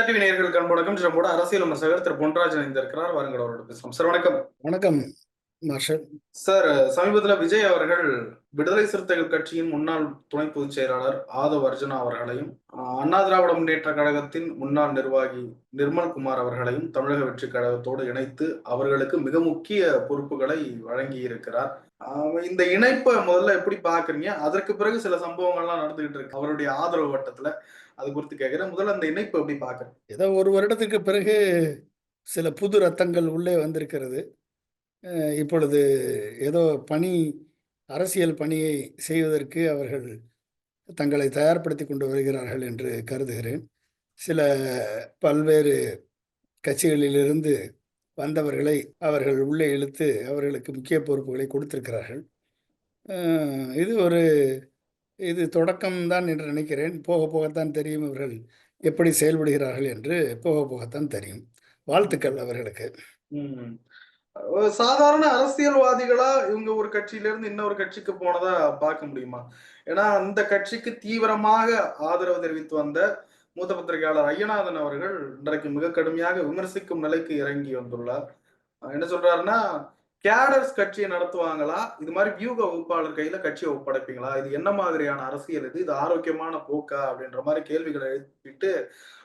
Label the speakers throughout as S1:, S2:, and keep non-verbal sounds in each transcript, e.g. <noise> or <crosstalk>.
S1: TV நேயர்களுக்கு அன்பு நம்மோட அரசியல் விமர்சகர் திரு பொன்ராஜ் இணைந்திருக்கிறார். வாருங்கள் அவரோட பேசலாம் சார் வணக்கம்.
S2: வணக்கம்
S1: சார் சமீபத்துல விஜய் அவர்கள் விடுதலை சிறுத்தைகள் கட்சியின் முன்னாள் துணை பொதுச் செயலாளர் ஆதவ் அர்ஜுனா அவர்களையும் அண்ணா திராவிட முன்னேற்ற கழகத்தின் முன்னாள் நிர்வாகி நிர்மல் குமார் அவர்களையும் தமிழக வெற்றி கழகத்தோடு இணைத்து அவர்களுக்கு மிக முக்கிய பொறுப்புகளை வழங்கி இருக்கிறார் இந்த இணைப்பை முதல்ல எப்படி பாக்குறீங்க அதற்கு பிறகு சில சம்பவங்கள்லாம் நடந்துகிட்டு இருக்கு. அவருடைய ஆதரவு வட்டத்துல அது குறித்து கேட்கிறேன். முதல்ல அந்த இணைப்பு எப்படி பாக்குறேன்
S2: ஏதோ ஒரு வருடத்துக்கு பிறகு சில புது ரத்தங்கள் உள்ளே வந்திருக்கிறது. இப்பொழுது ஏதோ பணி அரசியல் பணியை செய்வதற்கு அவர்கள் தங்களை தயார்படுத்தி கொண்டு வருகிறார்கள் என்று கருதுகிறேன். சில பல்வேறு கட்சிகளிலிருந்து வந்தவர்களை அவர்கள் உள்ளே இழுத்து அவர்களுக்கு முக்கிய பொறுப்புகளை கொடுத்திருக்கிறார்கள். இது ஒரு இது தொடக்கம்தான் என்று நினைக்கிறேன். போக போகத்தான் தெரியும் இவர்கள் எப்படி செயல்படுகிறார்கள் என்று போக போகத்தான் தெரியும். வாழ்த்துக்கள் அவர்களுக்கு.
S1: ஒரு சாதாரண அரசியல்வாதிகளா இவங்க ஒரு கட்சியில இருந்து இன்னொரு கட்சிக்கு போனதா பார்க்க முடியுமா? ஏன்னா அந்த கட்சிக்கு தீவிரமாக ஆதரவு தெரிவித்து வந்த மூத்த பத்திரிகையாளர் ஐயநாதன் அவர்கள் இன்றைக்கு மிக கடுமையாக விமர்சிக்கும் நிலைக்கு இறங்கி வந்துள்ளார். என்ன சொல்றாருன்னா கேடர்ஸ் கட்சியை நடத்துவாங்களா? இது மாதிரி வியூக வகுப்பாளர் கையில கட்சியை ஒப்படைப்பீங்களா? இது என்ன மாதிரியான அரசியல் இது? இது ஆரோக்கியமான போக்கா? அப்படின்ற மாதிரி கேள்விகளை எழுப்பிட்டு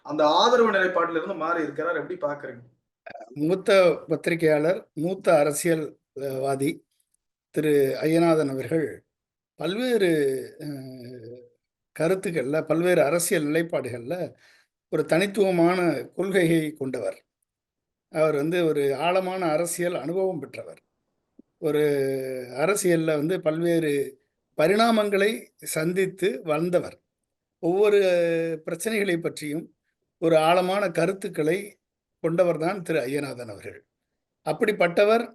S1: அந்த ஆதரவு நிலைப்பாட்டில இருந்து மாறி இருக்கிறார். எப்படி பாக்குறீங்க
S2: மூத்த பத்திரிகையாளர் மூத்த அரசியல்வாதி திரு ஐயநாதன் அவர்கள் பல்வேறு கருத்துக்களில் பல்வேறு அரசியல் நிலைப்பாடுகளில் ஒரு தனித்துவமான கொள்கையை கொண்டவர். அவர் வந்து ஒரு ஆழமான அரசியல் அனுபவம் பெற்றவர். ஒரு அரசியலில் வந்து பல்வேறு பரிணாமங்களை சந்தித்து வந்தவர். ஒவ்வொரு பிரச்சனைகளை பற்றியும் ஒரு ஆழமான கருத்துக்களை கொண்டவர் தான் திரு ஐயநாதன் அவர்கள். அப்படிப்பட்டவர்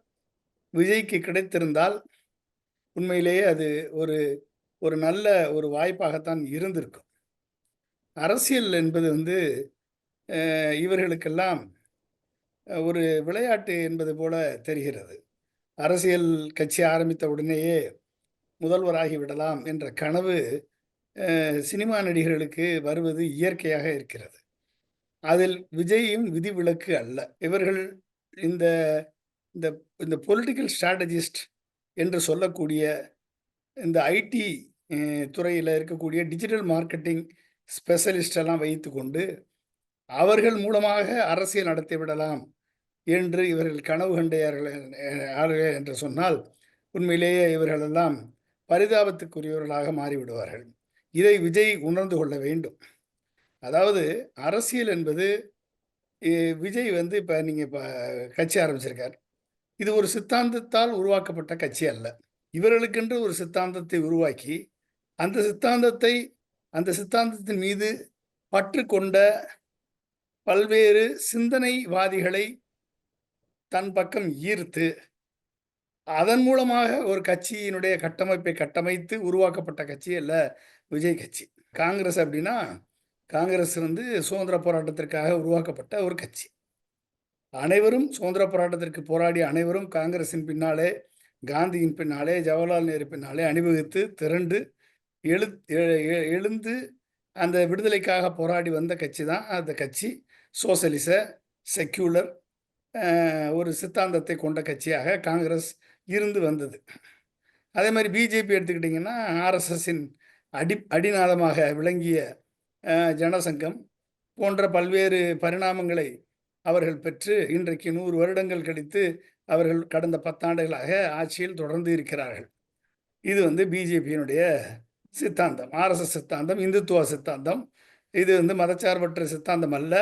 S2: விஜய்க்கு கிடைத்திருந்தால் உண்மையிலேயே அது ஒரு ஒரு நல்ல ஒரு வாய்ப்பாகத்தான் இருந்திருக்கும். அரசியல் என்பது வந்து இவர்களுக்கெல்லாம் ஒரு விளையாட்டு என்பது போல தெரிகிறது. அரசியல் கட்சி ஆரம்பித்த உடனேயே முதல்வராகி விடலாம் என்ற கனவு சினிமா நடிகர்களுக்கு வருவது இயற்கையாக இருக்கிறது. அதில் விஜயும் விதிவிலக்கு அல்ல. இவர்கள் இந்த இந்த இந்த பொலிட்டிக்கல் ஸ்ட்ராட்டஜிஸ்ட் என்று சொல்லக்கூடிய இந்த ஐடி துறையில் இருக்கக்கூடிய டிஜிட்டல் மார்க்கெட்டிங் ஸ்பெஷலிஸ்ட் எல்லாம் வைத்துக்கொண்டு அவர்கள் மூலமாக அரசியல் நடத்தி விடலாம். என்று இவர்கள் கனவு கண்டார்கள் என்று சொன்னால் உண்மையிலேயே இவர்களெல்லாம் பரிதாபத்துக்குரியவர்களாக மாறிவிடுவார்கள். இதை விஜய் உணர்ந்து கொள்ள வேண்டும். அதாவது அரசியல் என்பது விஜய் வந்து இப்போ நீங்கள் இப்போ கட்சி ஆரம்பிச்சிருக்கார். இது ஒரு சித்தாந்தத்தால் உருவாக்கப்பட்ட கட்சி அல்ல. இவர்களுக்கென்று ஒரு சித்தாந்தத்தை உருவாக்கி அந்த சித்தாந்தத்தை அந்த சித்தாந்தத்தின் மீது பற்று கொண்ட பல்வேறு சிந்தனைவாதிகளை தன் பக்கம் ஈர்த்து அதன் மூலமாக ஒரு கட்சியினுடைய கட்டமைப்பை கட்டமைத்து உருவாக்கப்பட்ட கட்சி அல்ல விஜய் கட்சி. காங்கிரஸ் அப்படின்னா காங்கிரஸ் வந்து சுதந்திர போராட்டத்திற்காக உருவாக்கப்பட்ட ஒரு கட்சி. அனைவரும் சுதந்திர போராட்டத்திற்கு போராடிய அனைவரும் காங்கிரஸின் பின்னாலே காந்தியின் பின்னாலே ஜவஹர்லால் நேரு பின்னாலே அணிவகுத்து திரண்டு எழு எழுந்து அந்த விடுதலைக்காக போராடி வந்த கட்சி தான் அந்த கட்சி. சோசலிச செக்யூலர் ஒரு சித்தாந்தத்தை கொண்ட கட்சியாக காங்கிரஸ் இருந்து வந்தது. அதே மாதிரி பிஜேபி எடுத்துக்கிட்டிங்கன்னா ஆர்எஸ்எஸ்ஸின் அடி அடிநாதமாக விளங்கிய ஜனசங்கம் போன்ற பல்வேறு பரிணாமங்களை அவர்கள் பெற்று இன்றைக்கு நூறு வருடங்கள் கழித்து அவர்கள் கடந்த பத்தாண்டுகளாக ஆட்சியில் தொடர்ந்து இருக்கிறார்கள். இது வந்து பிஜேபியினுடைய சித்தாந்தம். ஆர்எஸ்எஸ் சித்தாந்தம் இந்துத்துவ சித்தாந்தம். இது வந்து மதச்சார்பற்ற சித்தாந்தம் அல்ல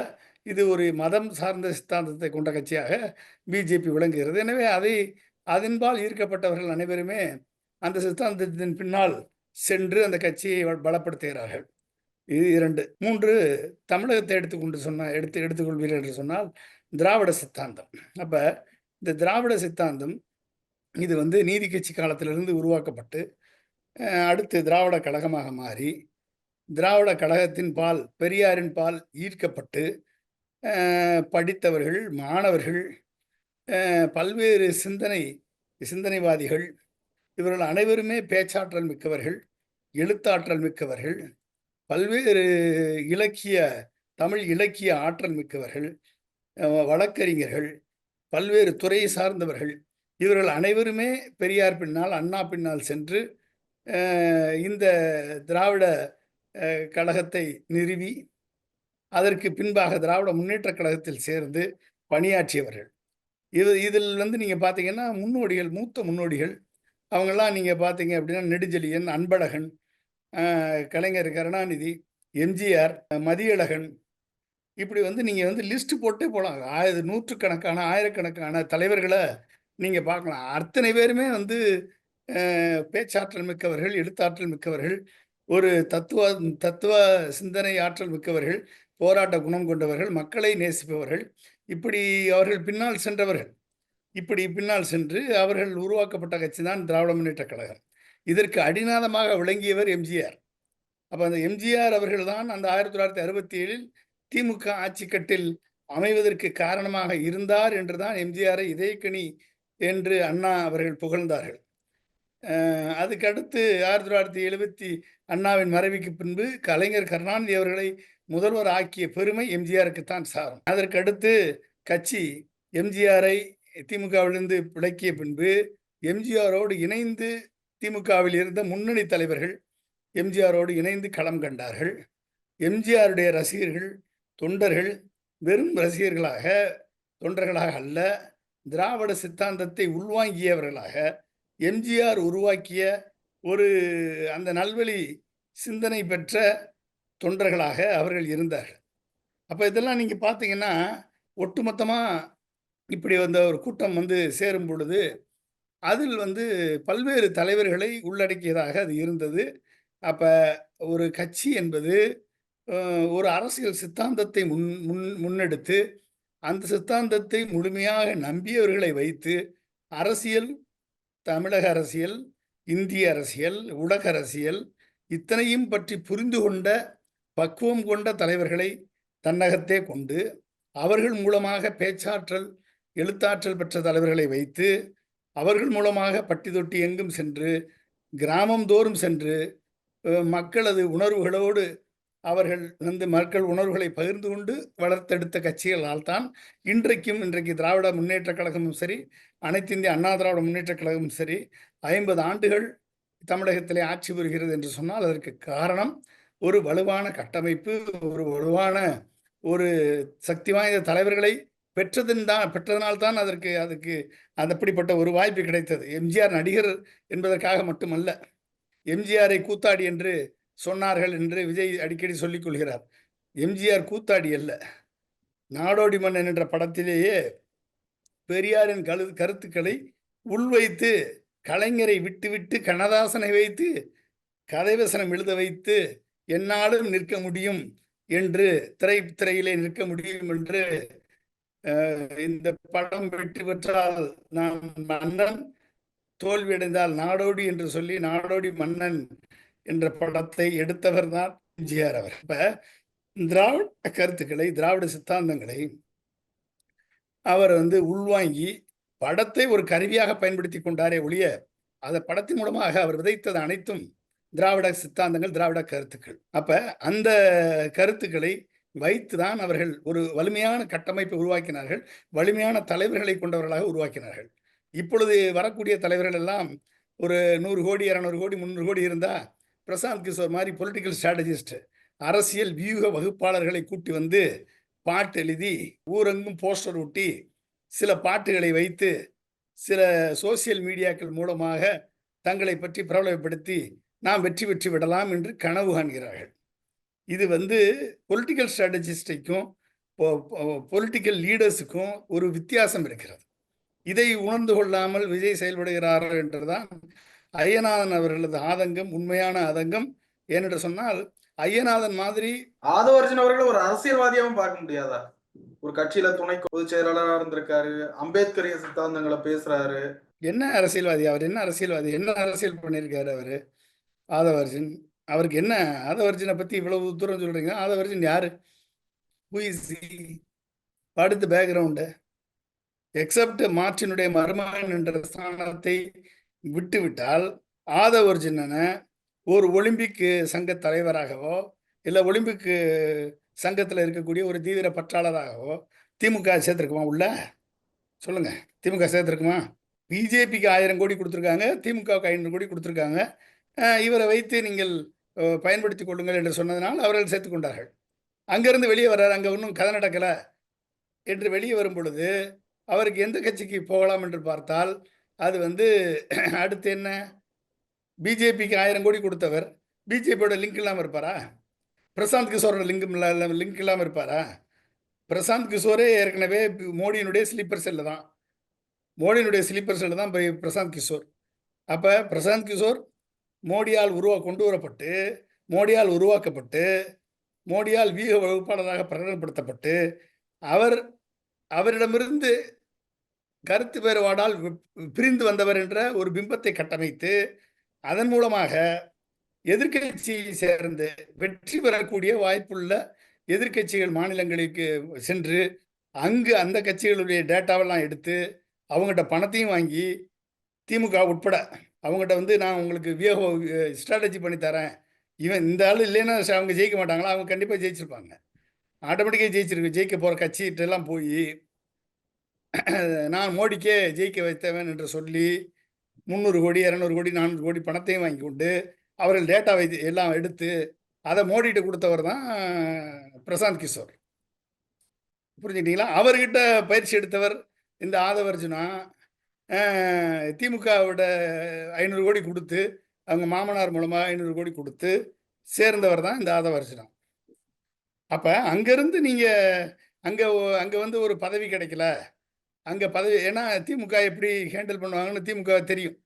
S2: இது ஒரு மதம் சார்ந்த சித்தாந்தத்தை கொண்ட கட்சியாக பிஜேபி விளங்குகிறது. எனவே அதை அதன்பால் ஈர்க்கப்பட்டவர்கள் அனைவருமே அந்த சித்தாந்தத்தின் பின்னால் சென்று அந்த கட்சியை பலப்படுத்துகிறார்கள். இது இரண்டு. மூன்று தமிழகத்தை எடுத்துக்கொண்டு சொன்ன எடுத்து எடுத்துக்கொள்வீர்கள் என்று சொன்னால் திராவிட சித்தாந்தம். அப்போ இந்த திராவிட சித்தாந்தம் இது வந்து நீதி கட்சி காலத்திலிருந்து உருவாக்கப்பட்டு அடுத்து திராவிட கழகமாக மாறி திராவிட கழகத்தின் பால் பெரியாரின் பால் ஈர்க்கப்பட்டு படித்தவர்கள் மாணவர்கள் பல்வேறு சிந்தனை சிந்தனைவாதிகள் இவர்கள் அனைவருமே பேச்சாற்றல் மிக்கவர்கள் எழுத்தாற்றல் மிக்கவர்கள் பல்வேறு இலக்கிய தமிழ் இலக்கிய ஆற்றல் மிக்கவர்கள் வழக்கறிஞர்கள் பல்வேறு துறையை சார்ந்தவர்கள் இவர்கள் அனைவருமே பெரியார் பின்னால் அண்ணா பின்னால் சென்று இந்த திராவிட கழகத்தை நிறுவி அதற்கு பின்பாக திராவிட முன்னேற்றக் கழகத்தில் சேர்ந்து பணியாற்றியவர்கள். இது இதில் வந்து நீங்கள் பார்த்தீங்கன்னா முன்னோடிகள் மூத்த முன்னோடிகள். அவங்கெல்லாம் நீங்கள் பார்த்தீங்க அப்படின்னா நெடுஞ்செழியன் அன்பழகன் கலைஞர் கருணாநிதி எம்ஜிஆர் மதியழகன். இப்படி வந்து நீங்கள் வந்து லிஸ்ட் போட்டே போகலாம் ஆயிரம் நூற்றுக்கணக்கான ஆயிரக்கணக்கான தலைவர்களை நீங்கள் பார்க்கலாம். அத்தனை பேருமே வந்து பேச்சாற்றல் மிக்கவர்கள் எழுத்தாற்றல் மிக்கவர்கள் ஒரு தத்துவ தத்துவ சிந்தனை ஆற்றல் மிக்கவர்கள். போராட்ட குணம் கொண்டவர்கள் மக்களை நேசிப்பவர்கள் இப்படி அவர்கள் பின்னால் சென்றவர்கள். இப்படி பின்னால் சென்று அவர்கள் உருவாக்கப்பட்ட கட்சி தான் திராவிட முன்னேற்ற கழகம். இதற்கு அடிநாதமாக விளங்கியவர் எம்ஜிஆர். அப்போ அந்த எம்ஜிஆர் அவர்கள் தான் அந்த ஆயிரத்தி தொள்ளாயிரத்தி அறுபத்தி ஏழில் திமுக ஆட்சிக்கட்டில் அமைவதற்கு காரணமாக இருந்தார் என்று தான் எம்ஜிஆரை இதயக்கணி என்று அண்ணா அவர்கள் புகழ்ந்தார்கள். அதுக்கடுத்து ஆயிரத்தி தொள்ளாயிரத்தி எழுபத்தி அண்ணாவின் மறைவுக்கு பின்பு கலைஞர் கருணாநிதி அவர்களை முதல்வர் ஆக்கிய பெருமை எம்ஜிஆருக்குத்தான் சாரும். அதற்கு அடுத்து கட்சி எம்ஜிஆரை திமுகவிலிருந்து விளக்கிய பின்பு எம்ஜிஆரோடு இணைந்து திமுகவில் இருந்த முன்னணி தலைவர்கள் எம்ஜிஆரோடு இணைந்து களம் கண்டார்கள். எம்ஜிஆருடைய ரசிகர்கள் தொண்டர்கள் வெறும் ரசிகர்களாக தொண்டர்களாக அல்ல திராவிட சித்தாந்தத்தை உள்வாங்கியவர்களாக எம்ஜிஆர் உருவாக்கிய ஒரு அந்த நல்வழி சிந்தனை பெற்ற தொண்டர்களாக அவர்கள் இருந்தார்கள். அப்போ இதெல்லாம் நீங்கள் பார்த்தீங்கன்னா ஒட்டுமொத்தமாக இப்படி வந்த ஒரு கூட்டம் வந்து சேரும் பொழுது அதில் வந்து பல்வேறு தலைவர்களை உள்ளடக்கியதாக அது இருந்தது. அப்போ ஒரு கட்சி என்பது ஒரு அரசியல் சித்தாந்தத்தை முன் முன் முன்னெடுத்து அந்த சித்தாந்தத்தை முழுமையாக நம்பியவர்களை வைத்து அரசியல் தமிழக அரசியல் இந்திய அரசியல் உலக அரசியல் இத்தனையும் பற்றி புரிந்து கொண்ட பக்குவம் கொண்ட தலைவர்களை தன்னகத்தே கொண்டு அவர்கள் மூலமாக பேச்சாற்றல் எழுத்தாற்றல் பெற்ற தலைவர்களை வைத்து அவர்கள் மூலமாக பட்டி தொட்டி எங்கும் சென்று கிராமம் தோறும் சென்று மக்களது உணர்வுகளோடு அவர்கள் வந்து மக்கள் உணர்வுகளை பகிர்ந்து கொண்டு வளர்த்தெடுத்த கட்சிகளால் தான் இன்றைக்கும் இன்றைக்கு திராவிட முன்னேற்றக் கழகமும் சரி அனைத்து இந்திய அண்ணா திராவிட முன்னேற்றக் கழகமும் சரி ஐம்பது ஆண்டுகள் தமிழகத்திலே ஆட்சி புரிகிறது என்று சொன்னால் அதற்கு காரணம் ஒரு வலுவான கட்டமைப்பு ஒரு வலுவான ஒரு சக்தி வாய்ந்த தலைவர்களை பெற்றதன் தான் பெற்றதனால்தான் அதற்கு அதுக்கு அது அப்படிப்பட்ட ஒரு வாய்ப்பு கிடைத்தது. எம்ஜிஆர் நடிகர் என்பதற்காக மட்டுமல்ல எம்ஜிஆரை கூத்தாடி என்று சொன்னார்கள் என்று விஜய் அடிக்கடி சொல்லிக் கொள்கிறார். எம்ஜிஆர் கூத்தாடி அல்ல நாடோடி மன்னன் என்ற படத்திலேயே பெரியாரின் கரு கருத்துக்களை உள்வைத்து கலைஞரை விட்டுவிட்டு கண்ணதாசனை வைத்து கதைவசனம் எழுத வைத்து என்னாலும் நிற்க முடியும் என்று திரை திரையிலே நிற்க முடியும் என்று இந்த படம் வெற்றி பெற்றால் நான் மன்னன் தோல்வியடைந்தால் நாடோடி என்று சொல்லி நாடோடி மன்னன் என்ற படத்தை எடுத்தவர் தான் எம்ஜிஆர் அவர். இப்ப திராவிட கருத்துக்களை திராவிட சித்தாந்தங்களை அவர் வந்து உள்வாங்கி படத்தை ஒரு கருவியாக பயன்படுத்தி கொண்டாரே ஒழிய அந்த படத்தின் மூலமாக அவர் விதைத்தது அனைத்தும் திராவிட சித்தாந்தங்கள் திராவிட கருத்துக்கள். அப்ப அந்த கருத்துக்களை வைத்துதான் அவர்கள் ஒரு வலிமையான கட்டமைப்பை உருவாக்கினார்கள் வலிமையான தலைவர்களை கொண்டவர்களாக உருவாக்கினார்கள். இப்பொழுது வரக்கூடிய தலைவர்கள் எல்லாம் ஒரு நூறு கோடி இரநூறு கோடி முந்நூறு கோடி இருந்தா பிரசாந்த் கிஷோர் மாதிரி பொலிட்டிக்கல் ஸ்ட்ராட்டஜிஸ்ட் அரசியல் வியூக வகுப்பாளர்களை கூட்டி வந்து பாட்டு எழுதி ஊரெங்கும் போஸ்டர் ஒட்டி சில பாட்டுகளை வைத்து சில சோசியல் மீடியாக்கள் மூலமாக தங்களை பற்றி பிரபலப்படுத்தி நாம் வெற்றி பெற்று விடலாம் என்று கனவு காண்கிறார்கள். இது வந்து பொலிட்டிக்கல் ஸ்ட்ராட்டஜிஸ்டைக்கும் பொலிட்டிக்கல் லீடர்ஸுக்கும் ஒரு வித்தியாசம் இருக்கிறது. இதை உணர்ந்து கொள்ளாமல் விஜய் செயல்படுகிறார்கள் என்றுதான் ஐயநாதன் அவர்களது ஆதங்கம் உண்மையான ஆதங்கம் ஏனென்று சொன்னால் ஐயநாதன் மாதிரி
S1: ஆதவர்ஜன் அவர்கள் ஒரு அரசியல்வாதியாவும் பார்க்க முடியாதா? ஒரு கட்சியில துணை பொதுச் செயலாளரா இருந்திருக்காரு அம்பேத்கரிய சித்தாந்தங்களை பேசுறாரு.
S2: என்ன அரசியல்வாதி? அவர் என்ன அரசியல்வாதி? என்ன அரசியல் பண்ணியிருக்காரு அவர்? ஆதவர்ஜன். அவருக்கு என்ன? ஆதவர்ஜனை பத்தி இவ்வளவு தூரம் சொல்றீங்க. ஆதவர்ஜன் யாரு? அடுத்த பேக்ரவுண்டு எக்ஸப்ட் மார்ச்சினுடைய மருமகன் என்ற ஸ்தானத்தை விட்டுவிட்டால் ஆதவர்ஜனனை ஒரு ஒலிம்பிக் சங்க தலைவராகவோ இல்லை ஒலிம்பிக் சங்கத்தில் இருக்கக்கூடிய ஒரு தீவிர பற்றாளராகவோ திமுக சேர்த்துருக்குமா உள்ள? சொல்லுங்க. திமுக சேர்த்துருக்குமா? பிஜேபிக்கு ஆயிரம் கோடி கொடுத்துருக்காங்க. திமுகவுக்கு ஐநூறு கோடி கொடுத்துருக்காங்க. இவரை வைத்து நீங்கள் பயன்படுத்தி பயன்படுத்திக் கொள்ளுங்கள் என்று சொன்னதனால் அவர்கள் சேர்த்து கொண்டார்கள். அங்கேருந்து வெளியே வர்றார். அங்கே ஒன்றும் கதை நடக்கலை. என்று வெளியே வரும் பொழுது அவருக்கு எந்த கட்சிக்கு போகலாம் என்று பார்த்தால் அது வந்து <clears throat> அடுத்து என்ன? பிஜேபிக்கு ஆயிரம் கோடி கொடுத்தவர். பிஜேபியோட லிங்க் இல்லாமல் இருப்பாரா? பிரசாந்த் கிஷோரோட லிங்க் லிங்க் இல்லாமல் இருப்பாரா? பிரசாந்த் கிஷோரே ஏற்கனவே மோடியினுடைய ஸ்லீப்பர் செல்லு தான். மோடியினுடைய ஸ்லீப்பர் செல்லு தான் பிரசாந்த் கிஷோர். அப்போ பிரசாந்த் கிஷோர் மோடியால் உருவா கொண்டு வரப்பட்டு மோடியால் உருவாக்கப்பட்டு மோடியால் வீக வகுப்பாளராக பிரகடனப்படுத்தப்பட்டு அவர் அவரிடமிருந்து கருத்து வேறுபாடால் பிரிந்து வந்தவர் என்ற ஒரு பிம்பத்தை கட்டமைத்து அதன் மூலமாக எதிர்க்கட்சியை சேர்ந்து வெற்றி பெறக்கூடிய வாய்ப்புள்ள எதிர்க்கட்சிகள் மாநிலங்களுக்கு சென்று அங்கு அந்த கட்சிகளுடைய டேட்டாவெல்லாம் எடுத்து அவங்ககிட்ட பணத்தையும் வாங்கி திமுக உட்பட அவங்ககிட்ட வந்து நான் உங்களுக்கு வியோக ஸ்ட்ராட்டஜி பண்ணி தரேன். இவன் இந்த ஆள் இல்லைன்னா அவங்க ஜெயிக்க மாட்டாங்களா? அவங்க கண்டிப்பாக ஜெயிச்சிருப்பாங்க. ஆட்டோமேட்டிக்காக ஜெயிச்சிருக்கு ஜெயிக்க போகிற கட்சிகிட்டெல்லாம் போய் நான் மோடிக்கே ஜெயிக்க வைத்தவன் என்று சொல்லி முந்நூறு கோடி இரநூறு கோடி நானூறு கோடி பணத்தையும் வாங்கி கொண்டு அவர்கள் டேட்டா வைத்து எல்லாம் எடுத்து அதை மோடிட்டு கொடுத்தவர் தான் பிரசாந்த் கிஷோர். புரிஞ்சுக்கிட்டீங்களா? அவர்கிட்ட பயிற்சி எடுத்தவர் இந்த ஆதவர்ஜுனா திமுகவோட ஐநூறு கோடி கொடுத்து அவங்க மாமனார் மூலமாக ஐநூறு கோடி கொடுத்து சேர்ந்தவர் தான் இந்த ஆதவர்ஜுனா அப்போ அங்கேருந்து நீங்கள் அங்கே அங்கே வந்து ஒரு பதவி கிடைக்கல. அங்கே பதவி ஏன்னா திமுக எப்படி ஹேண்டில் பண்ணுவாங்கன்னு திமுக தெரியும்.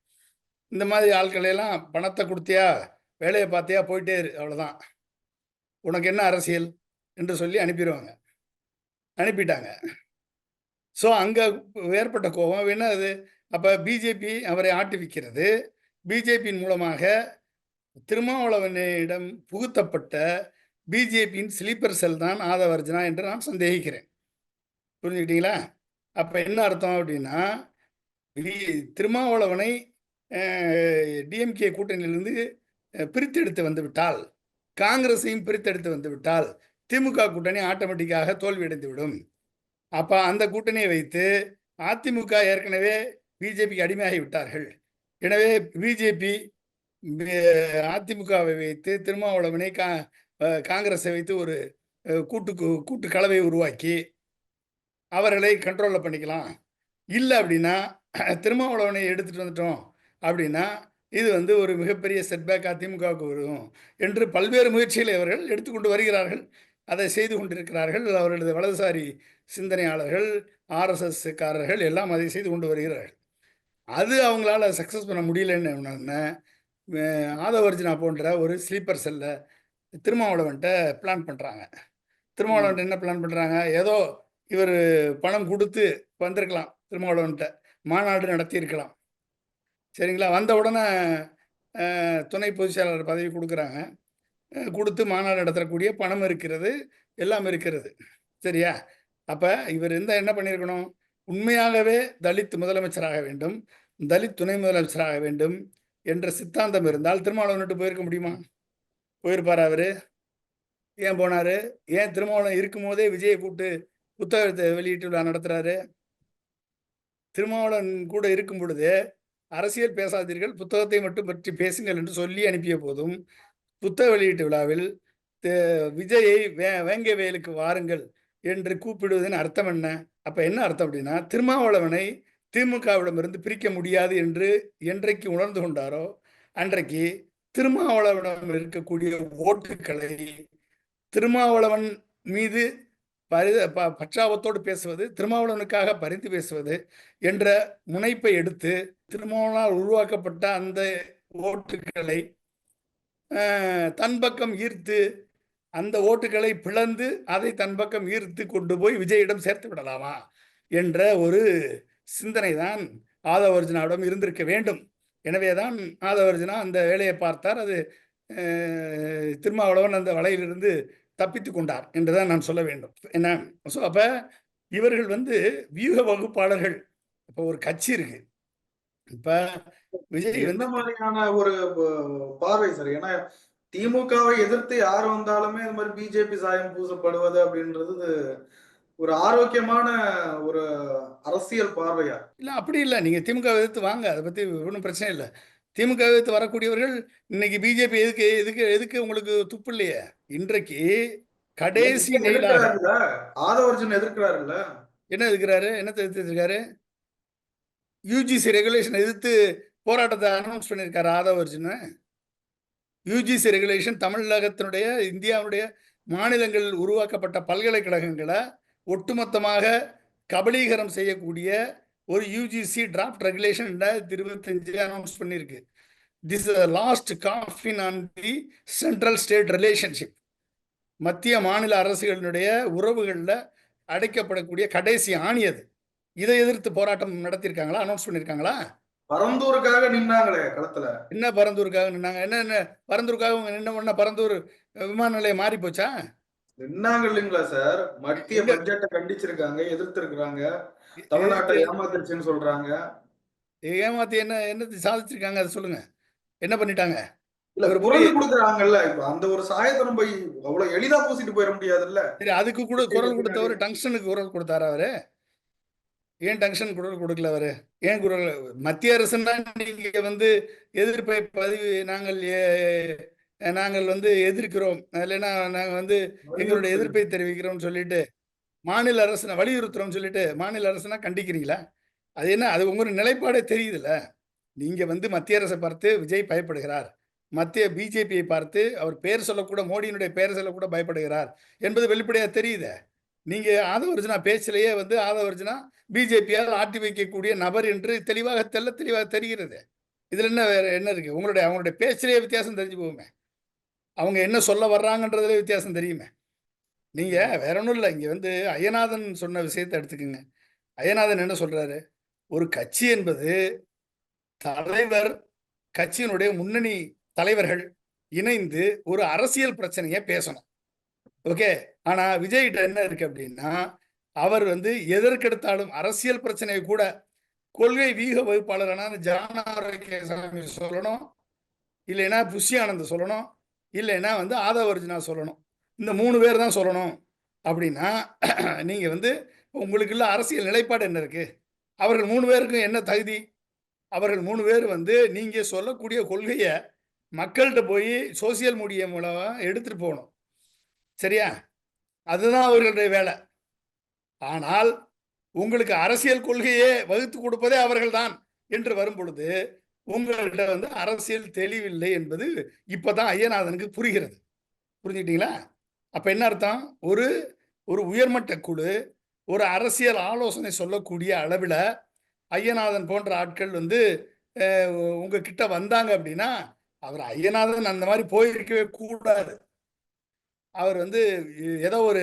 S2: இந்த மாதிரி ஆட்களையெல்லாம் பணத்தை கொடுத்தியா வேலையை பார்த்தியா போயிட்டே இரு அவ்வளோதான் உனக்கு என்ன அரசியல்? என்று சொல்லி அனுப்பிடுவாங்க. அனுப்பிட்டாங்க. ஸோ அங்கே ஏற்பட்ட கோபம். என்ன அது? அப்போ பிஜேபி அவரை ஆட்டுவிக்கிறது. பிஜேபியின் மூலமாக திருமாவளவனிடம் புகுத்தப்பட்ட பிஜேபியின் ஸ்லீப்பர் செல் தான் ஆதவர்ஜனா என்று நான் சந்தேகிக்கிறேன். புரிஞ்சுக்கிட்டீங்களா? அப்போ என்ன அர்த்தம் அப்படின்னா திருமாவளவனை டிஎம்கே கூட்டணியிலிருந்து பிரித்தெடுத்து வந்து விட்டால் காங்கிரஸையும் பிரித்தெடுத்து வந்து விட்டால் திமுக கூட்டணி ஆட்டோமேட்டிக்காக தோல்வியடைந்து விடும். அப்போ அந்த கூட்டணியை வைத்து அதிமுக ஏற்கனவே பிஜேபிக்கு அடிமையாகி விட்டார்கள். எனவே பிஜேபி அதிமுகவை வைத்து திருமாவளவனை கா காங்கிரஸை வைத்து ஒரு கூட்டு கூட்டு கலவையை உருவாக்கி அவர்களை கண்ட்ரோலில் பண்ணிக்கலாம். இல்லை அப்படின்னா திருமாவளவனை எடுத்துகிட்டு வந்துட்டோம் அப்படின்னா இது வந்து ஒரு மிகப்பெரிய செட்பேக் அதிமுகவுக்கு வரும் என்று பல்வேறு முயற்சிகளை அவர்கள் எடுத்துக்கொண்டு வருகிறார்கள். அதை செய்து கொண்டிருக்கிறார்கள் அவர்களது வலதுசாரி சிந்தனையாளர்கள் ஆர்எஸ்எஸ்காரர்கள் எல்லாம் அதை செய்து கொண்டு வருகிறார்கள். அது அவங்களால சக்ஸஸ் பண்ண முடியலன்னு உடனே, ஆதவர்ஜுனா போன்ற ஒரு ஸ்லீப்பர் செல்லை திருமாவளவன்ட்ட பிளான் பண்ணுறாங்க திருமாவளவன் என்ன பிளான் பண்ணுறாங்க ஏதோ இவர் பணம் கொடுத்து வந்திருக்கலாம் திருமாவளவன்ட்ட. மாநாடு நடத்தியிருக்கலாம். சரிங்களா? வந்த உடனே துணை பொதுச் செயலாளர் பதவி கொடுக்குறாங்க. கொடுத்து மாநாடு நடத்தக்கூடிய பணம் இருக்கிறது எல்லாம் இருக்கிறது. சரியா? அப்போ இவர் இருந்தால் என்ன பண்ணியிருக்கணும் உண்மையாகவே தலித் முதலமைச்சராக வேண்டும் தலித் துணை முதலமைச்சராக வேண்டும் என்ற சித்தாந்தம் இருந்தால் திருமாவளவன்ட்டு போயிருக்க முடியுமா? போயிருப்பார் அவர்? ஏன் போனார்? ஏன் திருமாவளவன் இருக்கும்போதே விஜயை கூப்பிட்டு புத்தகத்தை வெளியீட்டு விழா நடத்துகிறாரு திருமாவளவன் கூட இருக்கும் பொழுது அரசியல் பேசாதீர்கள் புத்தகத்தை மட்டும் பற்றி பேசுங்கள் என்று சொல்லி அனுப்பிய போதும் புத்தக வெளியீட்டு விழாவில் விஜயை வே வேங்கை வயலுக்கு வாருங்கள் என்று கூப்பிடுவதன் அர்த்தம் என்ன? அப்போ என்ன அர்த்தம் அப்படின்னா திருமாவளவனை திமுகவிடமிருந்து பிரிக்க முடியாது என்று என்றைக்கு உணர்ந்து கொண்டாரோ அன்றைக்கு திருமாவளவனிடம் இருக்கக்கூடிய ஓட்டுக்களை திருமாவளவன் மீது பரித ப பச்சாபத்தோடு பேசுவது திருமாவளவனுக்காக பரிந்து பேசுவது என்ற முனைப்பை எடுத்து திருமாவளவனால் உருவாக்கப்பட்ட அந்த ஓட்டுக்களை தன் பக்கம் ஈர்த்து அந்த ஓட்டுகளை பிளந்து அதை தன் பக்கம் ஈர்த்து கொண்டு போய் விஜயிடம் சேர்த்து விடலாமா என்ற ஒரு சிந்தனை தான் ஆதவர்ஜுனாவிடம் இருந்திருக்க வேண்டும். எனவே தான் ஆதவர்ஜுனா அந்த வேலையை பார்த்தார். அது திருமாவளவன் அந்த வலையிலிருந்து தப்பித்து கொண்டார் என்றுதான் நான் சொல்ல வேண்டும். என்ன? ஸோ அப்போ இவர்கள் வந்து வியூக வகுப்பாளர்கள். இப்போ ஒரு கட்சி இருக்கு. இப்ப விஜய்
S1: எந்த மாதிரியான ஒரு பார்வை சார் ஏன்னா திமுகவை எதிர்த்து யார் வந்தாலுமே இந்த மாதிரி பிஜேபி சாயம் பூசப்படுவது அப்படின்றது ஒரு ஆரோக்கியமான ஒரு அரசியல் பார்வையா?
S2: இல்ல அப்படி இல்ல. நீங்க திமுக எதிர்த்து வாங்க. அதை பத்தி ஒன்றும் பிரச்சனை இல்லை. திமுக எதிர்த்து வரக்கூடியவர்கள் இன்னைக்கு பிஜேபி எதுக்கு எதுக்கு எதுக்கு உங்களுக்கு துப்பு இல்லையே? இன்றைக்கு கடைசி
S1: ஆதவர்ஜன் எதிர்க்கிறாருல்ல?
S2: என்ன எதுக்குறாரு என்னத்தை எதிர்த்து இருக்காரு யூஜிசி ரெகுலேஷன் எதிர்த்து போராட்டத்தை அனௌன்ஸ் பண்ணியிருக்காரு ஆதவ அர்ஜுன். யூஜிசி ரெகுலேஷன் தமிழகத்தினுடைய இந்தியாவுடைய மாநிலங்களில் உருவாக்கப்பட்ட பல்கலைக்கழகங்களை ஒட்டுமொத்தமாக கபலீகரம் செய்யக்கூடிய ஒரு யூஜிசி டிராஃப்ட் ரெகுலேஷன் ரெண்டாயிரத்தி இருபத்தஞ்சு அனௌன்ஸ் பண்ணியிருக்கு. This last caffeine on the central state relationship மத்திய மாநில அரசுகளினுடைய உறவுகளில் அடைக்கப்படக்கூடிய கடைசி ஆணி அது. இதை எதிர்த்து போராட்டம் நடத்தியிருக்காங்களா? அனௌன்ஸ் பண்ணியிருக்காங்களா?
S1: பரந்தூருக்காக நின்னாங்களே களத்துல.
S2: என்ன பரந்தூருக்காக நின்னாங்க? என்ன என்ன பரந்தூருக்காக நின்ன உடனே பரந்தூர் விமான நிலையம் மாறி போச்சா?
S1: நின்னாங்க இல்லைங்களா சார்? மத்திய பட்ஜெட்டை கண்டிச்சிருக்காங்க எதிர்த்து இருக்கிறாங்க தமிழ்நாட்டை ஏமாத்திருச்சுன்னு சொல்றாங்க.
S2: ஏமாத்தி என்ன என்னத்தை சாதிச்சிருக்காங்க? அதை சொல்லுங்க. என்ன பண்ணிட்டாங்க?
S1: இல்ல குரல் கொடுக்குறாங்கல்ல இப்ப அந்த ஒரு சாயத்தை நம்ம அவ்வளவு எளிதா பூசிட்டு போயிட முடியாதுல்ல?
S2: சரி அதுக்கு கூட குரல் கொடுத்தவர் டங்ஷனுக்கு குரல் கொடுத்தாரா அவரு? ஏன் டங்ஷன் குரல் கொடுக்கல அவரு? ஏன் குரல்? மத்திய அரசுன்னா நீங்க வந்து எதிர்ப்பை பதிவு நாங்கள் நாங்கள் வந்து எதிர்க்கிறோம். இல்லைன்னா நாங்கள் வந்து எங்களுடைய எதிர்ப்பை தெரிவிக்கிறோம்னு சொல்லிட்டு மாநில அரசு வலியுறுத்துறோம்னு சொல்லிட்டு மாநில அரசுனா கண்டிக்கிறீங்களா? அது என்ன? அது உங்க நிலைப்பாடே தெரியுதுல்ல. நீங்க வந்து மத்திய அரசை பார்த்து விஜய் பயப்படுகிறார். மத்திய பிஜேபியை பார்த்து அவர் பேர் சொல்லக்கூட மோடியினுடைய பெயர் சொல்லக்கூட பயப்படுகிறார். என்பது வெளிப்படையா தெரியுதே. நீங்க ஆதவர்ஜனா பேச்சிலேயே வந்து ஆதவர்ஜனா பிஜேபியால் ஆட்டி வைக்கக்கூடிய நபர் என்று தெளிவாக தெல்ல தெளிவாக தெரிகிறது. இதில் என்ன வேற என்ன இருக்கு? உங்களுடைய அவங்களுடைய பேச்சிலேயே வித்தியாசம் தெரிஞ்சு போகுமே. அவங்க என்ன சொல்ல வர்றாங்கன்றதுல வித்தியாசம் தெரியுமே. நீங்க வேற ஒன்றும் இல்லை. இங்கே வந்து அய்யநாதன் சொன்ன விஷயத்தை எடுத்துக்கோங்க. அய்யநாதன் என்ன சொல்றாரு? ஒரு கட்சி என்பது தலைவர் கட்சியினுடைய முன்னணி தலைவர்கள் இணைந்து ஒரு அரசியல் பிரச்சனையை பேசணும். ஓகே? ஆனா விஜய்கிட்ட என்ன இருக்கு அப்படின்னா அவர் வந்து எதற்கெடுத்தாலும் அரசியல் பிரச்சனையை கூட கொள்கை வீக வகுப்பாளரான ஜான ஆரோக்கியசாமி சொல்லணும். இல்லைன்னா புஷி சொல்லணும். இல்லைன்னா வந்து ஆதவர்ஜினா சொல்லணும். இந்த மூணு பேர் தான் சொல்லணும். அப்படின்னா <clears throat> நீங்கள் வந்து உங்களுக்குள்ள அரசியல் நிலைப்பாடு என்ன இருக்குது அவர்கள் மூணு பேருக்கும் என்ன தகுதி? அவர்கள் மூணு பேர் வந்து நீங்கள் சொல்லக்கூடிய கொள்கையை மக்கள்கிட்ட போய் சோசியல் மீடியா மூலமாக எடுத்துகிட்டு போகணும். சரியா? அதுதான் அவர்களுடைய வேலை. ஆனால் உங்களுக்கு அரசியல் கொள்கையே வகுத்து கொடுப்பதே அவர்கள்தான் என்று வரும் பொழுது உங்கள்கிட்ட வந்து அரசியல் தெளிவில்லை என்பது இப்போதான் ஐயநாதனுக்கு புரிகிறது. புரிஞ்சுக்கிட்டீங்களா? அப்போ என்ன அர்த்தம்? ஒரு ஒரு உயர்மட்ட குழு ஒரு அரசியல் ஆலோசனை சொல்லக்கூடிய அளவில் ஐயநாதன் போன்ற ஆட்கள் வந்து அஹ், உங்ககிட்ட வந்தாங்க அப்படின்னா அவர் ஐயநாதன் அந்த மாதிரி போயிருக்கவே கூடாது. அவர் வந்து ஏதோ ஒரு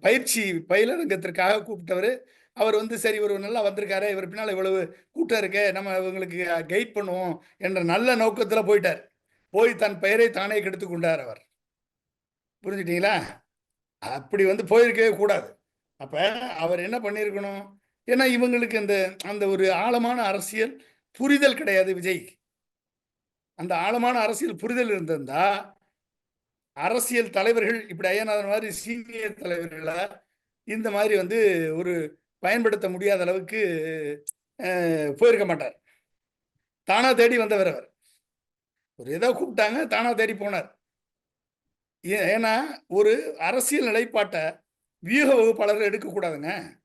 S2: பயிற்சி பயிலரங்கத்திற்காக கூப்பிட்டவர். அவர் வந்து சரி இவர் நல்லா வந்திருக்காரு. இவர் பின்னால் இவ்வளவு கூட்டம் இருக்கு. நம்ம இவங்களுக்கு கைட் பண்ணுவோம் என்ற நல்ல நோக்கத்தில் போயிட்டார். போய் தன் பெயரை தானே கெடுத்து கொண்டார் அவர். புரிஞ்சுட்டீங்களா? அப்படி வந்து போயிருக்கவே கூடாது. அப்போ அவர் என்ன பண்ணியிருக்கணும் ஏன்னா இவங்களுக்கு அந்த அந்த ஒரு ஆழமான அரசியல் புரிதல் கிடையாது விஜய் அந்த ஆழமான அரசியல் புரிதல் இருந்திருந்தா அரசியல் தலைவர்கள் இப்படி ஐயநாதன் மாதிரி சீனியர் தலைவர்களா இந்த மாதிரி வந்து ஒரு பயன்படுத்த முடியாத அளவுக்கு போயிருக்க மாட்டார். தானா தேடி வந்தவர் அவர். ஒரு ஏதோ கூப்பிட்டாங்க தானா தேடி போனார். ஏ- ஏன்னா ஒரு அரசியல் நிலைப்பாட்டை வியூக வகுப்பாளர்கள் எடுக்கக்கூடாதுங்க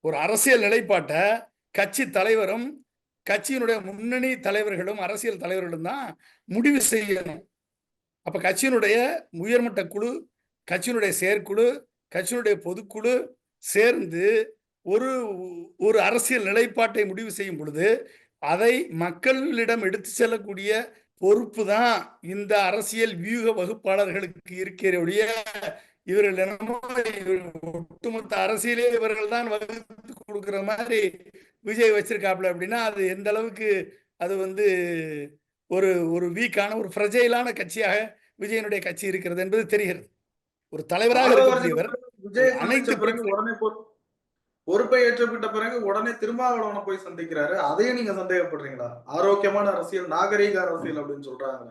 S2: ஒரு அரசியல் நிலைப்பாட்டை கட்சி தலைவரும் கட்சியினுடைய முன்னணி தலைவர்களும் அரசியல் தலைவர்களும் தான் முடிவு செய்யணும். அப்போ கட்சியினுடைய உயர்மட்ட குழு கட்சியினுடைய செயற்குழு கட்சியினுடைய பொதுக்குழு சேர்ந்து ஒரு ஒரு அரசியல் நிலைப்பாட்டை முடிவு செய்யும் பொழுது அதை மக்களிடம் எடுத்து செல்லக்கூடிய பொறுப்பு தான் இந்த அரசியல் வியூக வகுப்பாளர்களுக்கு இருக்கிறவுடைய இவர்கள் என்னமோ ஒட்டுமொத்த அரசியலே இவர்கள் தான் வகுத்து கொடுக்குற மாதிரி விஜய் வச்சிருக்காப்ல அப்படின்னா அது எந்த அளவுக்கு அது வந்து ஒரு ஒரு வீக்கான ஒரு ஃப்ரஜைலான கட்சியாக விஜயனுடைய கட்சி இருக்கிறது என்பது தெரிகிறது. ஒரு தலைவராக இருக்கக்கூடியவர் அனைத்து
S1: பொறுப்பை ஏற்றப்பட்ட பிறகு உடனே திருமாவளவனை போய் சந்திக்கிறாரு. அதையும் நீங்க சந்தேகப்படுறீங்களா? ஆரோக்கியமான அரசியல் நாகரீக அரசியல் அப்படின்னு சொல்றாங்க.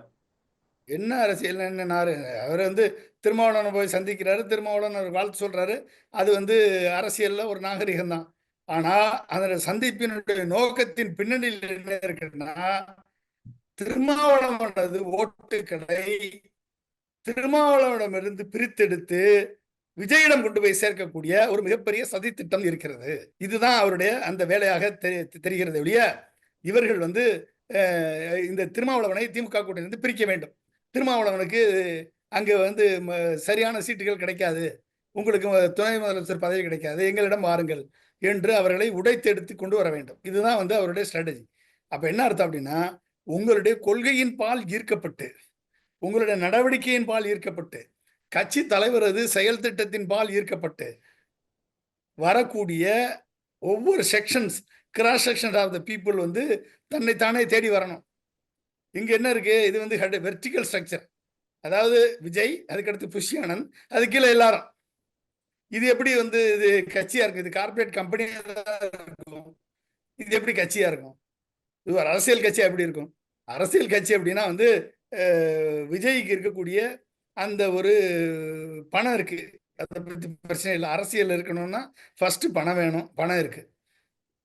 S2: என்ன அரசியல் என்னன்னாரு அவர் வந்து திருமாவளவனை போய் சந்திக்கிறாரு. திருமாவளவன் அவர் வாழ்த்து சொல்றாரு. அது வந்து அரசியல்ல ஒரு நாகரிகம் தான். ஆனா அந்த சந்திப்பினுடைய நோக்கத்தின் பின்னணியில் என்ன இருக்குன்னா திருமாவளவனது ஓட்டுக்களை திருமாவளவனிடமிருந்து பிரித்தெடுத்து விஜயிடம் கொண்டு போய் சேர்க்கக்கூடிய ஒரு மிகப்பெரிய சதி திட்டம் இருக்கிறது. இதுதான் அவருடைய அந்த வேலையாக தெரி- தெரிகிறது ஒழிய இவர்கள் வந்து இந்த திருமாவளவனை திமுக கூட்டணியிலிருந்து பிரிக்க வேண்டும். திருமாவளவனுக்கு அங்கே வந்து சரியான சீட்டுகள் கிடைக்காது. உங்களுக்கு துணை முதலமைச்சர் பதவி கிடைக்காது. எங்களிடம் வாருங்கள் என்று அவர்களை உடைத்தெடுத்து கொண்டு வர வேண்டும். இதுதான் வந்து அவருடைய ஸ்ட்ராட்டஜி அப்போ என்ன அர்த்தம் அப்படின்னா உங்களுடைய கொள்கையின் பால் ஈர்க்கப்பட்டு உங்களுடைய நடவடிக்கையின் பால் ஈர்க்கப்பட்டு கட்சி தலைவரது செயல் திட்டத்தின் பால் ஈர்க்கப்பட்டு வரக்கூடிய ஒவ்வொரு sections cross section of the people வந்து தன்னைத்தானே தேடி வரணும். இங்கே என்ன இருக்கு? இது வந்து வெர்டிக்கல் ஸ்ட்ரக்சர் அதாவது விஜய் அதுக்கடுத்து புஷ்யானந்த் அது கீழே எல்லாரும். இது எப்படி வந்து இது கட்சியா இருக்கும்? இது கார்ப்பரேட் கம்பெனியா இருக்கும். இது எப்படி கட்சியா இருக்கும்? இது ஒரு அரசியல் கட்சியா எப்படி இருக்கும்? அரசியல் கட்சி அப்படின்னா வந்து விஜய்க்கு இருக்கக்கூடிய அந்த ஒரு பணம் இருக்கு. அதை பத்தி பிரச்சனை இல்லை. அரசியல் இருக்கணும்னா ஃபர்ஸ்ட் பணம் வேணும். பணம் இருக்கு.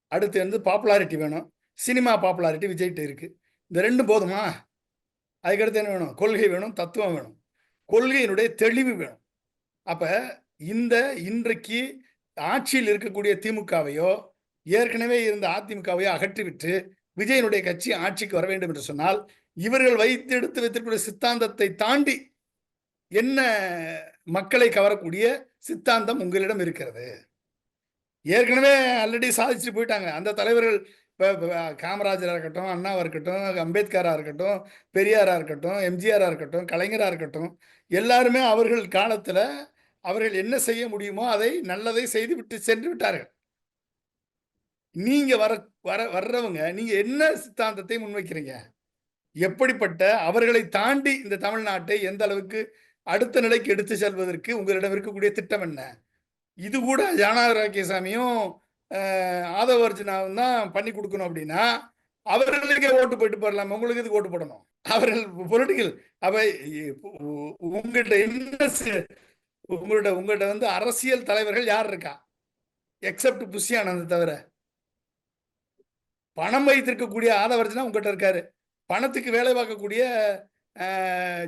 S2: அடுத்து வந்து பாப்புலாரிட்டி வேணும். சினிமா பாப்புலாரிட்டி விஜய்கிட்ட இருக்கு. இந்த ரெண்டும் போதுமா? அதுக்கடுத்து என்ன வேணும்? கொள்கை வேணும். தத்துவம் வேணும். கொள்கையினுடைய தெளிவு வேணும். அப்ப இந்த இன்றைக்கு ஆட்சியில் இருக்கக்கூடிய திமுகவையோ ஏற்கனவே இருந்த அதிமுகவையோ அகற்றிவிட்டு விஜயனுடைய கட்சி ஆட்சிக்கு வர வேண்டும் என்று சொன்னால் இவர்கள் வைத்து எடுத்து வைத்திருக்கிற சித்தாந்தத்தை தாண்டி என்ன மக்களை கவரக்கூடிய சித்தாந்தம் உங்களிடம் இருக்கிறது. ஏற்கனவே ஆல்ரெடி சாதிச்சுட்டு போயிட்டாங்க. அந்த தலைவர்கள் இப்போ காமராஜராக இருக்கட்டும் அண்ணாவாக இருக்கட்டும் அம்பேத்கராக இருக்கட்டும் பெரியாராக இருக்கட்டும் எம்ஜிஆராக இருக்கட்டும் கலைஞராக இருக்கட்டும் எல்லாருமே அவர்கள் காலத்தில் அவர்கள் என்ன செய்ய முடியுமோ அதை நல்லதை செய்து விட்டு சென்று விட்டார்கள். நீங்கள் வர வர வர்றவங்க நீங்கள் என்ன சித்தாந்தத்தை முன்வைக்கிறீங்க? எப்படிப்பட்ட அவர்களை தாண்டி இந்த தமிழ்நாட்டை எந்த அளவுக்கு அடுத்த நிலைக்கு எடுத்து செல்வதற்கு உங்களிடம் இருக்கக்கூடிய திட்டம் என்ன? இது கூட ஜானாராக்கியசாமியும் ஆதவ அர்ஜுனாவும் தான் பண்ணி கொடுக்கணும் அப்படின்னா அவர்களுக்கே ஓட்டு போயிட்டு போடலாம்? உங்களுக்கு இதுக்கு ஓட்டு போடணும்? அவர்கள் பொலிட்டிக்கல் அப்ப உங்கள்கிட்ட என்ன உங்கள்கிட்ட உங்கள்கிட்ட வந்து அரசியல் தலைவர்கள் யார் இருக்கா? எக்ஸப்ட் புஷி ஆனந்த் தவிர. பணம் வைத்திருக்கக்கூடிய ஆதவர்ஜனா உங்கள்கிட்ட இருக்காரு. பணத்துக்கு வேலை பார்க்கக்கூடிய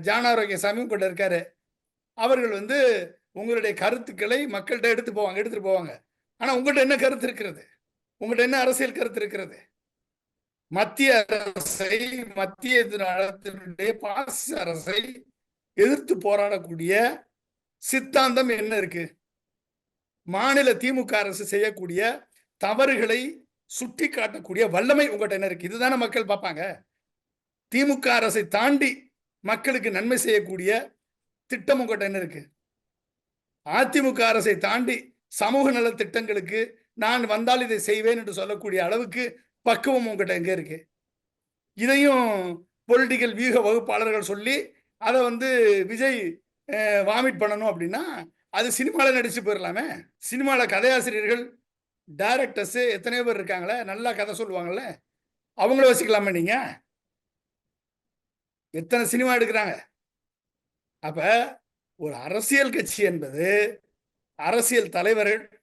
S2: ஜானாரோக்கிய சாமியும் ஆரோக்கியசாமி இருக்காரு. அவர்கள் வந்து உங்களுடைய கருத்துக்களை மக்கள்கிட்ட எடுத்து போவாங்க எடுத்துட்டு போவாங்க. ஆனால் உங்கள்கிட்ட என்ன கருத்து இருக்கிறது? உங்கள்கிட்ட என்ன அரசியல் கருத்து இருக்கிறது? மத்திய அரசை மத்திய அரசினுடைய பாசிச அரசை எதிர்த்து போராடக்கூடிய சித்தாந்தம் என்ன இருக்கு? மாநில திமுக அரசு செய்யக்கூடிய தவறுகளை சுட்டி காட்டக்கூடிய வல்லமை உங்கள்கிட்ட என்ன இருக்கு? இதுதானே மக்கள் பார்ப்பாங்க. திமுக அரசை தாண்டி மக்களுக்கு நன்மை செய்யக்கூடிய திட்டம் உங்கள்கிட்ட என்ன இருக்கு? அதிமுக அரசை தாண்டி சமூக நல திட்டங்களுக்கு நான் வந்தால் இதை செய்வேன் என்று சொல்லக்கூடிய அளவுக்கு பக்குவம் உங்ககிட்ட எங்கே இருக்கு? இதையும் பொலிட்டிக்கல் வியூக வகுப்பாளர்கள் சொல்லி அதை வந்து விஜய் வாமிட் பண்ணணும் அப்படின்னா அது சினிமாவில் நடிச்சு போயிடலாமே சினிமாவில் கதையாசிரியர்கள் டைரக்டர்ஸு எத்தனையோ பேர் இருக்காங்களே நல்லா கதை சொல்லுவாங்கள்ல அவங்கள வச்சுக்கலாமா நீங்கள் எத்தனை சினிமா எடுக்கிறாங்க? அப்ப ஒரு அரசியல் கட்சி என்பது அரசியல் தலைவர்கள்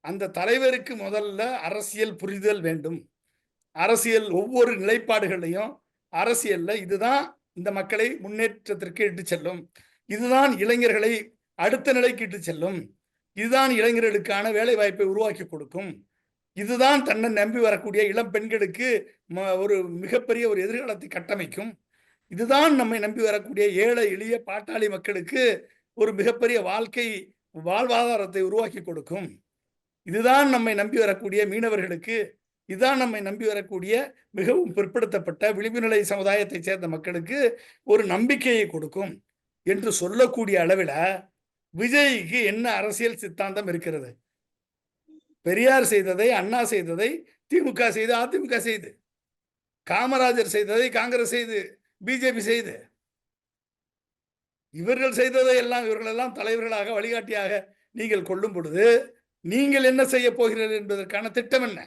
S2: அந்த தலைவருக்கு முதல்ல அரசியல் புரிதல் வேண்டும். அரசியல் ஒவ்வொரு நிலைப்பாடுகளையும் அரசியல்ல இதுதான் இந்த மக்களை முன்னேற்றத்திற்கு இட்டு செல்லும். இதுதான் இளைஞர்களை அடுத்த நிலைக்கு இட்டு செல்லும். இதுதான் இளைஞர்களுக்கான வேலை வாய்ப்பை உருவாக்கி கொடுக்கும். இதுதான் தன்னை நம்பி வரக்கூடிய இளம் பெண்களுக்கு ம- ஒரு மிகப்பெரிய ஒரு எதிர்காலத்தை கட்டமைக்கும். இதுதான் நம்மை நம்பி வரக்கூடிய ஏழை எளிய பாட்டாளி மக்களுக்கு ஒரு மிகப்பெரிய வாழ்க்கை வாழ்வாதாரத்தை உருவாக்கி கொடுக்கும். இதுதான் நம்மை நம்பி வரக்கூடிய மீனவர்களுக்கு இதுதான் நம்மை நம்பி வரக்கூடிய மிகவும் பிற்படுத்தப்பட்ட விளிம்பு நிலை சமுதாயத்தைச் சேர்ந்த மக்களுக்கு ஒரு நம்பிக்கையை கொடுக்கும் என்று சொல்லக்கூடிய அளவில் விஜய்க்கு என்ன அரசியல் சித்தாந்தம் இருக்கிறது? பெரியார் செய்ததை அண்ணா செய்ததை திமுக செய்து அதிமுக செய்து காமராஜர் செய்ததை காங்கிரஸ் செய்து பிஜேபி செய்து. இவர்கள் செய்ததை எல்லாம் இவர்களெல்லாம் தலைவர்களாக வழிகாட்டியாக நீங்கள் கொள்ளும் பொழுது நீங்கள் என்ன செய்ய போகிறீர்கள் என்பதற்கான திட்டம் என்ன?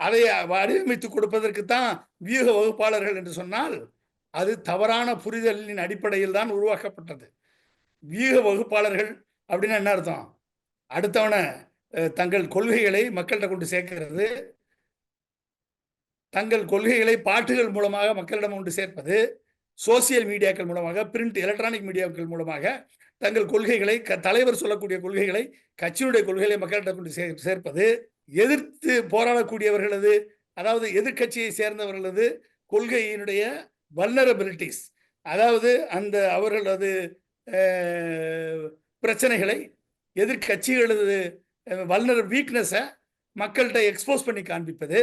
S2: அதை வடிவமைத்து கொடுப்பதற்கு தான் வியூக வகுப்பாளர்கள் என்று சொன்னால் அது தவறான புரிதலின் அடிப்படையில் தான் உருவாக்கப்பட்டது. வியூக வகுப்பாளர்கள் அப்படின்னா என்ன அர்த்தம்? அடுத்தவனை தங்கள் கொள்கைகளை மக்கள்கிட்ட கொண்டு சேர்க்கிறது தங்கள் கொள்கைகளை பாட்டுகள் மூலமாக மக்களிடம் கொண்டு சேர்ப்பது சோசியல் மீடியாக்கள் மூலமாக பிரிண்ட் எலக்ட்ரானிக் மீடியாக்கள் மூலமாக தங்கள் கொள்கைகளை க தலைவர் சொல்லக்கூடிய கொள்கைகளை கட்சியினுடைய கொள்கைகளை மக்களிடம் கொண்டு சே சேர்ப்பது எதிர்த்து போராடக்கூடியவர்களது அதாவது எதிர்க்கட்சியை சேர்ந்தவர்களது கொள்கையினுடைய வல்னரபிலிட்டிஸ் அதாவது அந்த அவர்களது பிரச்சனைகளை எதிர்க்கட்சிகளது வல்னர் வீக்னஸை மக்கள்கிட்ட எக்ஸ்போஸ் பண்ணி காண்பிப்பது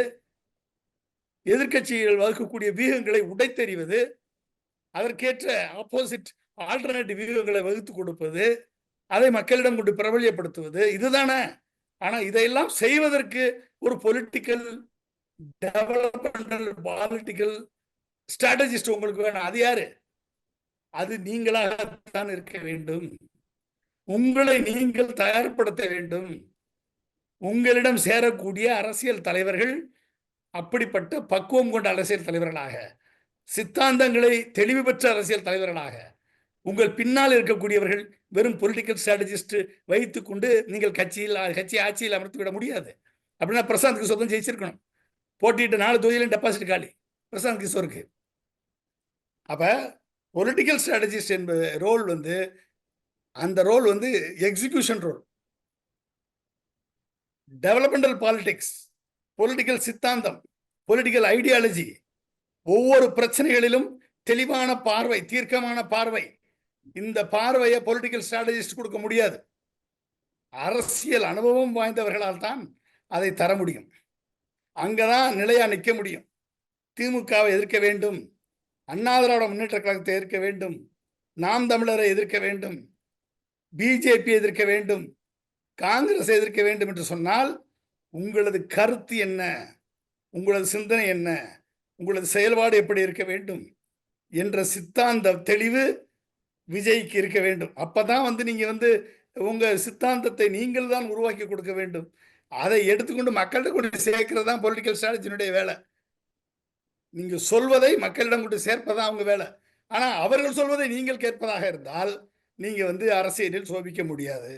S2: எதிர்க்கட்சிகள் வகுக்கக்கூடிய வியூகங்களை உடைத்தெறிவது அதற்கேற்ற ஆப்போசிட் ஆல்டர்னேட்டிவ் வியூகங்களை வகுத்து கொடுப்பது அதை மக்களிடம் கொண்டு பிரபல்யப்படுத்துவது இதுதானே? ஆனா இதையெல்லாம் செய்வதற்கு ஒரு பொலிட்டிக்கல் டெவலப்மெண்டல் பாலிட்டிக்கல் ஸ்ட்ராட்டஜிஸ்ட் உங்களுக்கு வேணும். அது யாரு? அது நீங்களாகத்தான் இருக்க வேண்டும். உங்களை நீங்கள் தயார்படுத்த வேண்டும். உங்களிடம் சேரக்கூடிய அரசியல் தலைவர்கள் அப்படிப்பட்ட பக்குவம் கொண்ட அரசியல் தலைவர்களாக சித்தாந்தங்களை தெளிவு பெற்ற அரசியல் தலைவர்களாக உங்கள் பின்னால் இருக்கக்கூடியவர்கள் வெறும் பொலிட்டிக்கல் ஸ்ட்ராட்டஜிஸ்ட் வைத்துக்கொண்டு நீங்கள் கட்சியில் கட்சி ஆட்சியில் அமர்த்து விட முடியாது. அப்படின்னா பிரசாந்த் கிஷோர் ஜெயிச்சிருக்கணும். போட்டியிட்ட நாலு தொகுதியிலும் டெபாசிட் காலி. பிரசாந்த் கிஷோருக்கு அப்போ பொலிட்டிக்கல் ஸ்ட்ராட்டஜிஸ்ட் என்பது ரோல் வந்து அந்த ரோல் வந்து execution role developmental politics political சித்தாந்தம் பொலிட்டிக்கல் ஐடியாலஜி ஒவ்வொரு பிரச்சனைகளிலும் தெளிவான பார்வை தீர்க்கமான பார்வை. இந்த பார்வையை பொலிட்டிக்கல் ஸ்ட்ராட்டஜிஸ்ட் கொடுக்க முடியாது. அரசியல் அனுபவம் வாய்ந்தவர்களால் தான் அதை தர முடியும். அங்கதான் நிலையா நிற்க முடியும். திமுகவை எதிர்க்க வேண்டும். அண்ணா திராவிட முன்னேற்ற கழகத்தை எதிர்க்க வேண்டும். நாம் தமிழரை எதிர்க்க வேண்டும். பிஜேபி எதிர்க்க வேண்டும். காங்கிரஸ் எதிர்க்க வேண்டும் என்று சொன்னால் உங்களது கருத்து என்ன? உங்களது சிந்தனை என்ன? உங்களது செயல்பாடு எப்படி இருக்க வேண்டும்? என்ற சித்தாந்த தெளிவு விஜய்க்கு இருக்க வேண்டும். அப்பதான் வந்து நீங்கள் வந்து உங்கள் சித்தாந்தத்தை நீங்கள் தான் உருவாக்கி கொடுக்க வேண்டும். அதை எடுத்துக்கொண்டு மக்கள்கிட்ட கொண்டு சேர்க்கிறது தான் பொலிட்டிக்கல் ஸ்ட்ராட்டஜினுடைய வேலை. நீங்கள் சொல்வதை மக்களிடம் கொண்டு சேர்ப்பதான் அவங்க வேலை. ஆனால் அவர்கள் சொல்வதை நீங்கள் கேட்பதாக இருந்தால் நீங்கள் வந்து அரசியலில் சோபிக்க முடியாது.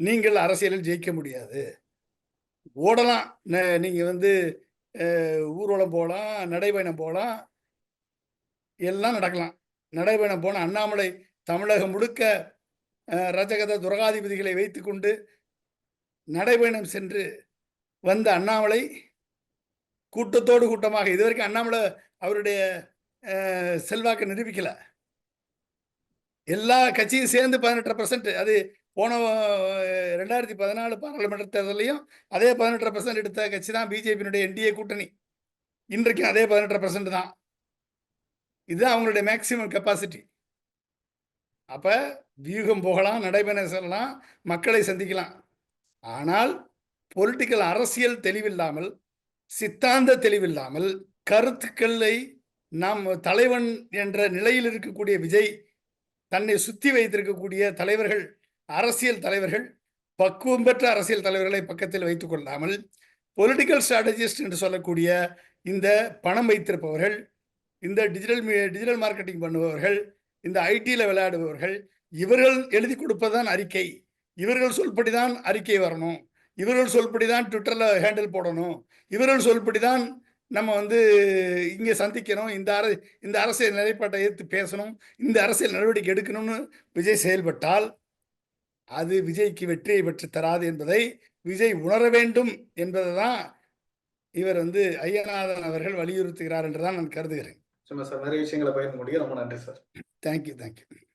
S2: நீங்கள் அரசியலில் ஜெயிக்க முடியாது. ஓடலாம். ந- வந்து ஊர்வலம் போகலாம் நடைபயணம் போகலாம். எல்லாம் நடக்கலாம். நடைபயணம் போன அண்ணாமலை தமிழகம் முழுக்க ரஜகத துரகாதிபதிகளை வைத்துக்கொண்டு நடைபயணம் சென்று வந்த அண்ணாமலை கூட்டத்தோடு கூட்டமாக இதுவரைக்கும் அண்ணாமலை அவருடைய செல்வாக்கை நிரூபிக்கலை. எல்லா கட்சியும் சேர்ந்து பதினெட்டரை பர்சன்ட் அது போன ரெண்டாயிரத்தி பதினாலு பாராளுமன்ற தேர்தலையும் அதே பதினெட்டரை பர்சன்ட் எடுத்த கட்சி தான் பிஜேபியினுடைய என்டிஏ கூட்டணி. இன்றைக்கும் அதே பதினெட்டரை பர்சன்ட் தான். இதுதான் அவங்களுடைய மேக்சிமம் கெப்பாசிட்டி அப்போ வியூகம் போகலாம் நடைபயணம் சொல்லலாம் மக்களை சந்திக்கலாம். ஆனால் பொலிட்டிக்கல் அரசியல் தெளிவில்லாமல் சித்தாந்த தெளிவில்லாமல் கருத்துக்களை நாம் தலைவன் என்ற நிலையில் இருக்கக்கூடிய விஜய் தன்னை சுத்தி வைத்திருக்கக்கூடிய தலைவர்கள் அரசியல் தலைவர்கள் பக்குவம் பெற்ற அரசியல் தலைவர்களை பக்கத்தில் வைத்துக் கொள்ளாமல் பொலிட்டிக்கல் ஸ்ட்ராட்டஜிஸ்ட் என்று சொல்லக்கூடிய இந்த பணம் வைத்திருப்பவர்கள் இந்த டிஜிட்டல் டிஜிட்டல் மார்க்கெட்டிங் பண்ணுபவர்கள் இந்த ஐடியில் விளையாடுபவர்கள் இவர்கள் எழுதி கொடுப்பதுதான் அறிக்கை. இவர்கள் சொல்படி தான் அறிக்கை வரணும். இவர்கள் சொல்படி தான் ட்விட்டரில் ஹேண்டில் போடணும். இவர்கள் சொல்படி தான் நம்ம வந்து இங்கே சந்திக்கணும். இந்த அர இந்த அரசியல் நிலைப்பாட்டை எதிர்த்து பேசணும். இந்த அரசியல் நடவடிக்கை எடுக்கணும்னு விஜய் செயல்பட்டால் அது விஜய்க்கு வெற்றியை பெற்று தராது என்பதை விஜய் உணர வேண்டும் என்பதை தான் இவர் வந்து ஐயநாதன் அவர்கள் வலியுறுத்துகிறார் என்று தான் நான் கருதுகிறேன்.
S1: சும்மா சார் நிறைய விஷயங்களை பகிர்ந்து முடியும் ரொம்ப நன்றி சார்.
S2: Thank you thank you